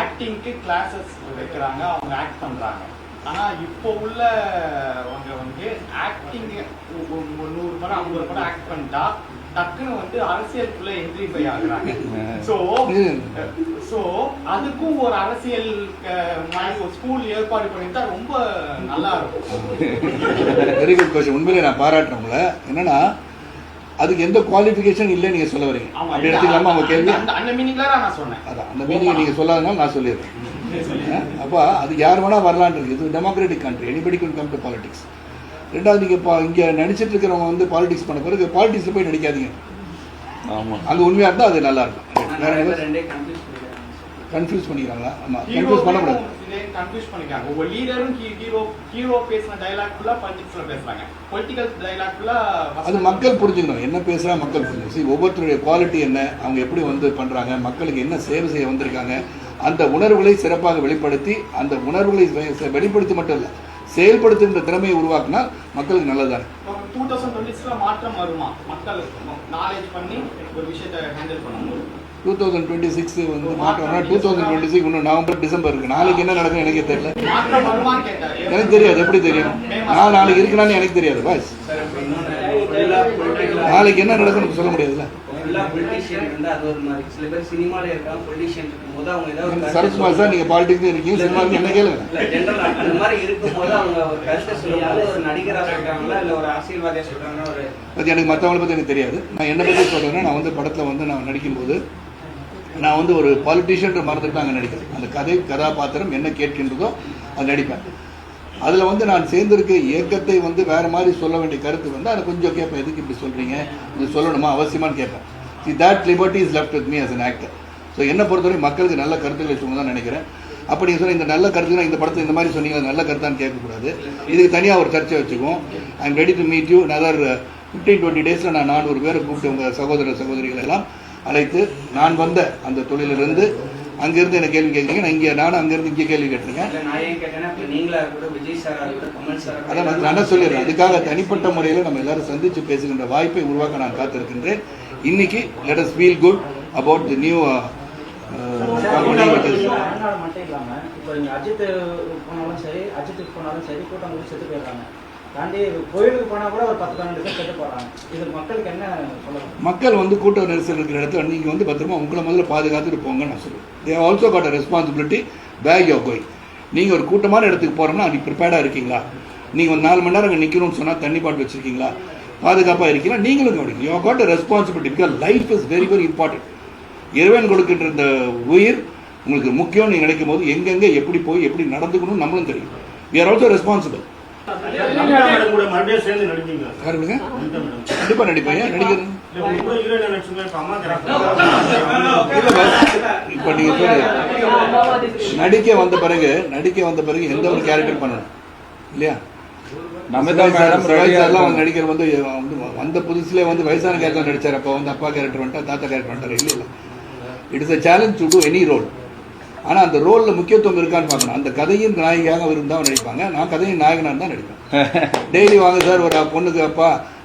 ஆக்டிங்க்கு classes வைக்கிறாங்க அவங்க act பண்றாங்க. ஆனா இப்போ உள்ளவங்க வந்து ஆக்டிங் நூறு படம் ஐம்பது படம் ஆக்ட் பண்ணிட்டா டக்குன்னு வந்து அரசியலுக்குள்ள என்ட்ரி போய் ஆகுறாங்க. சோ சோ அதுக்கும் ஒரு அரசியல் மாதிரி ஒரு ஸ்கூல் ஏற்பாடு பண்ணிட்டா ரொம்ப நல்லா இருக்கும். வெரி குட் கொஸ்டின் உண்மையிலே நான் பாராட்டுறேன் உங்களை. என்னன்னா அதுக்கு எந்த குவாலிஃபிகேஷன் இல்லை நீங்க சொல்ல வரீங்க. அப்படி எடுத்துக்கலாமா அவங்க கேள்வி? அந்த- மீனிங்ல நான் சொன்னேன். அதான் அந்த மீனிங் நீங்க சொல்லாதனால நான் சொல்லிடுறேன். அப்போ அது யார் வேணா வரலான்னு இருக்கு. இது democratic country anybody can come to politics ரெண்டாவது நீங்க இப்போ இங்க நடிச்சிட்டு இருக்கிறவங்க வந்து பாலிடிக்ஸ் பண்ண பிறகு பாலிடிக்ஸ்ல போய் நடிக்காதீங்க. ஆமா. அங்க உண்மையா இருந்தா அது நல்லா கன்ஃபியூஸ் பண்ணிக்கிறாங்க ஆமா கன்ஃபியூஸ் பண்ணக்கூடாது. கன்ஃபியூஸ் பண்ணிக்காங்க ஒவ்வொரு லீடரும் ஹீரோ ஹீரோ பேசின டைலாக் ஃபுல்லா பாலிடிக்ஸ்ல பேசுறாங்க. பொலிட்டிக்கல் டைலாக் ஃபுல்லா அது மக்கள் புரிஞ்சுக்கணும். என்ன பேசுறா மக்கள் புரிஞ்சுக்கணும். See, ஒவ்வொருத்தருடைய குவாலிட்டி என்ன அவங்க எப்படி வந்து பண்றாங்க மக்களுக்கு என்ன சேவை செய்ய வந்திருக்காங்க அந்த உணர்வுகளை சிறப்பாக வெளிப்படுத்தி அந்த உணர்வுகளை வெளிப்படுத்தி மட்டும் இல்லை செயல்படுத்துகின்ற திறமையை உருவாக்குனா மக்களுக்கு நல்லதானே டூ தௌசண்ட் டுவெண்ட்டி மாற்றம் வருமா? மக்கள் நாலேஜ் பண்ணி ஒரு விஷயத்தை ஹேண்டில் பண்ணும்போது டூ தௌசண்ட் டுவெண்ட்டி சிக்ஸ் வந்து மாற்றம்னா டூ தௌசண்ட் டுவெண்ட்டி சிக்ஸ் இன்னும் நவம்பர் டிசம்பர் இருக்கு நாளைக்கு என்ன நடக்கும் எனக்கே தெரியல. மாற்றம் எனக்கு தெரியாது. எப்படி தெரியும் நான் நாளைக்கு இருக்கனான்னு எனக்கு தெரியாது பாஸ் நாளைக்கு என்ன நடக்கும்னு சொல்ல முடியாதுல்ல. அது சரத்குமார் சார் நீங்க பாலிடிக்ஸ் இருக்கீங்க சினிமாவுக்கு என்ன கேளுங்க. பற்றி எனக்கு மற்றவங்கள பற்றி எனக்கு தெரியாது. நான் என்னை பற்றி சொல்கிறேன்னா நான் வந்து படத்தில் வந்து நான் நடிக்கும்போது நான் வந்து ஒரு பாலிட்டிஷியன்ற மறந்துட்டு அங்கே நடிக்கிறேன் அந்த கதை கதாபாத்திரம் என்ன கேட்கின்றதோ அது நடிப்பேன். அதில் வந்து நான் சேர்ந்திருக்க இயக்கத்தை வந்து வேறு மாதிரி சொல்ல வேண்டிய கருத்து வந்து அதை கொஞ்சம் கேட்பேன். எதுக்கு இப்படி சொல்கிறீங்க இது சொல்லணுமா? அவசியமான்னு கேட்பேன். See that liberty is left with me as an actor so என்னை பொறுத்தவரை மக்களுக்கு நல்ல கருத்துக்களை சொல்லுங்க தான் நினைக்கிறேன். அப்படி நீங்கள் சொன்ன இந்த நல்ல கருத்துனா இந்த படத்தை இந்த மாதிரி சொன்னீங்க அது நல்ல கருத்தான்னு கேட்கக்கூடாது. இதுக்கு தனியாக ஒரு சர்ச்சை வச்சுக்குவோம். I am ready to meet you another fifteen twenty டேஸில் நான் நானூறு பேரை கூப்பிட்டு உங்கள் சகோதர சகோதரிகள் எல்லாம் அழைத்து நான் வந்த அந்த தொழிலிருந்து அங்கேருந்து என்ன கேள்வி கேட்குறீங்க நான் இங்கே நானும் அங்கேருந்து இங்கே கேள்வி கேட்டிருக்கேன். இல்லை நான் ஏன் கேட்டேன்னா இப்போ நீங்களா கூட விஜய் சாரா கூட கமல் சாரா கூட அதான் நான் என்ன சொல்லிடுறேன். அதுக்காக தனிப்பட்ட முறையில் நம்ம எல்லாரும் சந்தித்து பேசுகின்ற வாய்ப்பை உருவாக்க நான் காத்திருக்கின்றேன். இன்னைக்கு let us feel good about the new Ajith போனாலும் சரி அஜித்துக்கு போனாலும் சரி கூட்டம் கூடி செத்து போயிடுறாங்க. தாண்டி கோயிலுக்கு கூட ஒரு பத்து பன்னெண்டு பேர் போடுறாங்க இது மக்களுக்கு என்ன சொல்லணும்? மக்கள் வந்து கூட்ட நெரிசல் இருக்கிற இடத்துல நீங்கள் வந்து பத்திரமா உங்களை முதல்ல பாதுகாத்துட்டு போங்கன்னு நான் சொல்லுவேன் they also got a responsibility back you going நீங்கள் ஒரு கூட்டமான இடத்துக்கு போகிறோம்னா அதுக்கு ப்ரிப்பேர்டாக இருக்கீங்களா? நீங்கள் ஒரு நாலு மணி நேரம் அங்கே நிற்கணும்னு சொன்னால் தண்ணி பாட்டு வச்சுருக்கீங்களா? பாதுகாப்பாக இருக்கீங்களா? நீங்களும் கவனிங்க you got a responsibility because life is very very important இறைவன் கொடுக்கின்ற இந்த உயிர் உங்களுக்கு முக்கியம்னு நினைக்கும் போது எங்கெங்கே எப்படி போய் எப்படி நடந்துக்கணும்னு நம்மளும் தெரியும். வி ஆர் ஆல்சோ ரெஸ்பான்சிபிள் கண்டிப்பாக நடிப்பேன். நினைச்சுங்க? இப்ப சொல்லு. நடிக்க வந்த பிறகு நடிக்க வந்த பிறகு எந்த ஒரு கேரக்டர் பண்ணணும்? இல்லையா? நடிக்கிற வந்து வந்து புதுசுல வந்து வயசான கேரக்டர் நடிச்சார். அப்போ வந்து அப்பா கேரக்டர் வந்துட்டா தாத்தா கேரக்டர் வந்துட்டார். இல்லை இல்லை it is a challenge to do any role ஆனா அந்த ரோல்ல முக்கியத்துவம் இருக்கான்னு பார்க்கணும். அந்த கதையின் நாயகியாக இருந்தால் நடிப்பாங்க. நான் கதையின் நாயகனாக தான் நடிப்பேன். டெய்லி வாங்க சார் ஒரு பொண்ணுக்கு அப்பா